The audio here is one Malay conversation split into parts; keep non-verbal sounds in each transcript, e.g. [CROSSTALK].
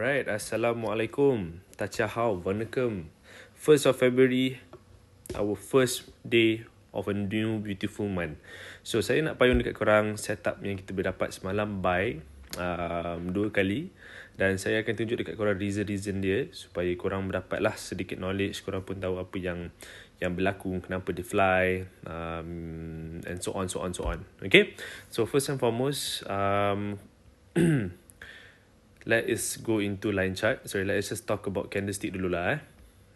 Alright, Assalamualaikum. Tachahau, Vanakkam. 1st of February, our first day of a new beautiful month. So, saya nak payung dekat korang setup yang kita boleh dapat semalam by um, dua kali. Dan saya akan tunjuk dekat korang reason-reason dia supaya korang berdapatlah sedikit knowledge. Korang pun tahu apa yang yang berlaku, kenapa dia fly, um, and so on, so on, so on. Okay? So, first and foremost, um, [CLEARS THROAT] let us go into line chart. Sorry, let us just talk about candlestick dulu lah eh.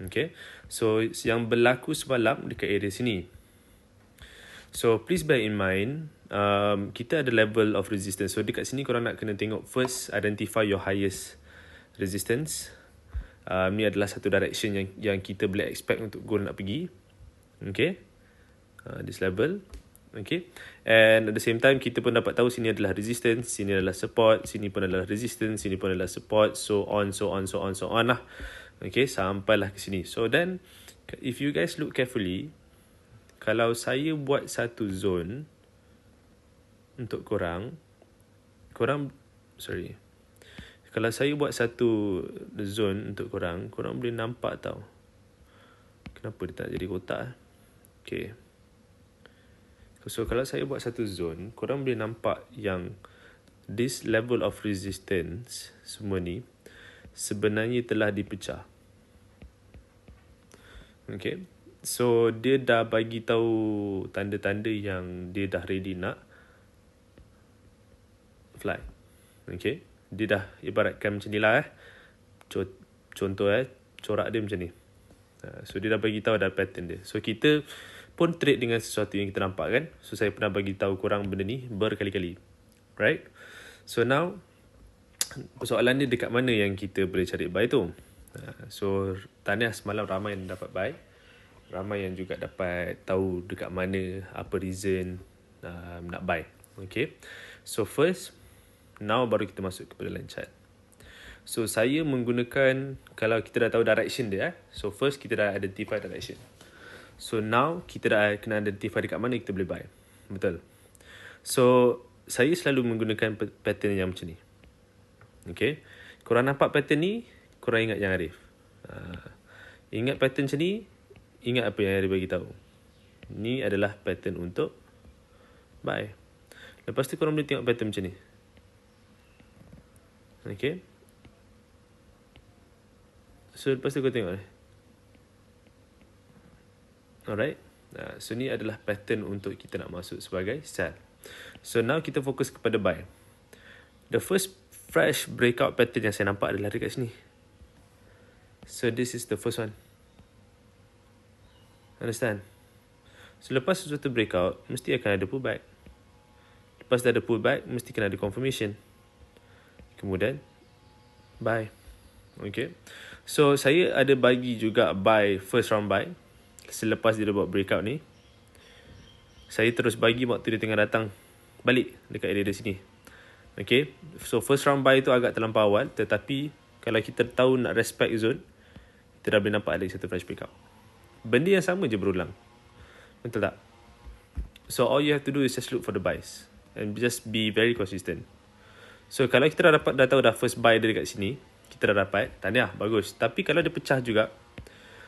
Okay. So, yang berlaku semalam dekat area sini. So, please bear in mind, um, kita ada level of resistance. So, dekat sini korang nak kena tengok first, identify your highest resistance. Um, ni adalah satu direction yang yang kita boleh expect untuk gold nak pergi. Okay. Uh, this level. Okay. And at the same time, kita pun dapat tahu sini adalah resistance, sini adalah support, sini pun adalah resistance, sini pun adalah support, so on, so on, so on, so on lah. Okay, sampailah ke sini. So then, if you guys look carefully, kalau saya buat satu zone untuk korang, korang, sorry, kalau saya buat satu zone untuk korang, korang boleh nampak tau. Kenapa dia tak jadi kotak? Eh? Okay. So kalau saya buat satu zone, korang boleh nampak yang this level of resistance semua ni sebenarnya telah dipecah. Okay. So dia dah bagi tahu tanda-tanda yang dia dah ready nak fly. Okay. Dia dah ibaratkan macam ni lah eh. Contoh eh, corak dia macam ni. Ha, so dia dah bagi tahu ada pattern dia. So kita pun trade dengan sesuatu yang kita nampak kan. So saya pernah bagi tahu kurang benda ni berkali-kali. Right? So now persoalan dia dekat mana yang kita boleh cari buy tu. Uh, so tahniah semalam ramai yang dapat buy. Ramai yang juga dapat tahu dekat mana apa reason uh, nak buy. Okay. So first now baru kita masuk kepada line chart. So saya menggunakan kalau kita dah tahu direction dia eh. So first kita dah identify direction. So now kita dah kena identify dekat mana kita boleh buy. Betul. So saya selalu menggunakan pattern yang macam ni. Okay. Korang nampak pattern ni, korang ingat yang Arif. Uh, ingat pattern macam ni, ingat apa yang Arif bagi tahu. Ni adalah pattern untuk buy. Lepas tu korang boleh tengok pattern macam ni. Okay. So lepas tu kau tengok ni. Alright. Uh, so ni adalah pattern untuk kita nak masuk sebagai sell. So now kita fokus kepada buy. The first fresh breakout pattern yang saya nampak adalah dekat sini. So this is the first one. Understand? So lepas sesuatu breakout, mesti akan ada pullback. Lepas dah ada pullback, mesti kena ada confirmation. Kemudian, buy. Okay. So saya ada bagi juga buy, first round buy selepas dia buat breakout ni saya terus bagi waktu dia tengah datang balik dekat area sini. Okay? So first round buy tu agak terlampau awal tetapi kalau kita tahu nak respect zone kita dah boleh nampak ada satu fresh breakout. Benda yang sama je berulang. Betul tak? So all you have to do is just look for the buys and just be very consistent. So kalau kita dah dapat dah tahu dah first buy dia dekat sini kita dah dapat tahniah bagus. Tapi kalau dia pecah juga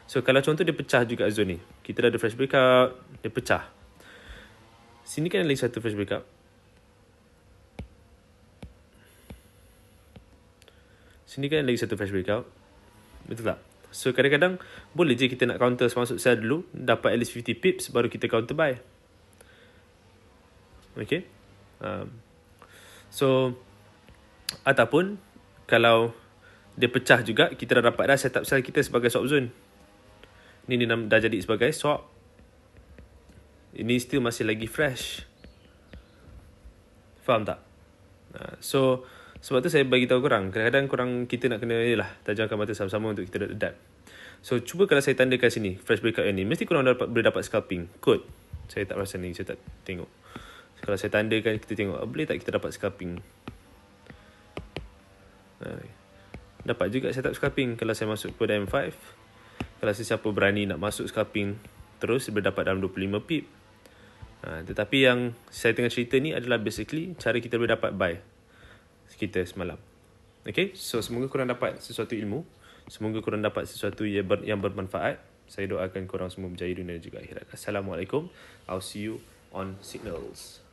So kalau contoh dia pecah juga zone ni. Kita dah ada fresh breakout, dia pecah. Sini kan ada lagi satu fresh breakout. Sini kan ada lagi satu fresh breakout. Betul tak? So kadang-kadang boleh je kita nak counter masuk sell dulu, dapat at least 50 pips baru kita counter buy. Okay. Um, so ataupun kalau dia pecah juga, kita dah dapat dah setup sell kita sebagai swap zone. Ni dia dah jadi sebagai swap. Ini still masih lagi fresh. Faham tak? Ha, so, sebab tu saya bagi tahu korang. Kadang-kadang korang kita nak kena lah tajamkan mata sama-sama untuk kita adapt. So, cuba kalau saya tandakan sini, fresh breakout ni, mesti korang dapat, boleh dapat scalping. Kod. Saya tak rasa ni, saya tak tengok. So, kalau saya tandakan, kita tengok, oh, boleh tak kita dapat scalping? Ha, dapat juga setup scalping kalau saya masuk kepada M5 kalau sesiapa berani nak masuk scalping terus dia dapat dalam 25 pip ha, tetapi yang saya tengah cerita ni adalah basically cara kita boleh dapat buy kita semalam Okay, so semoga korang dapat sesuatu ilmu. Semoga korang dapat sesuatu yang, ber, yang bermanfaat. Saya doakan korang semua berjaya dunia dan juga akhirat. Assalamualaikum. I'll see you on Signals.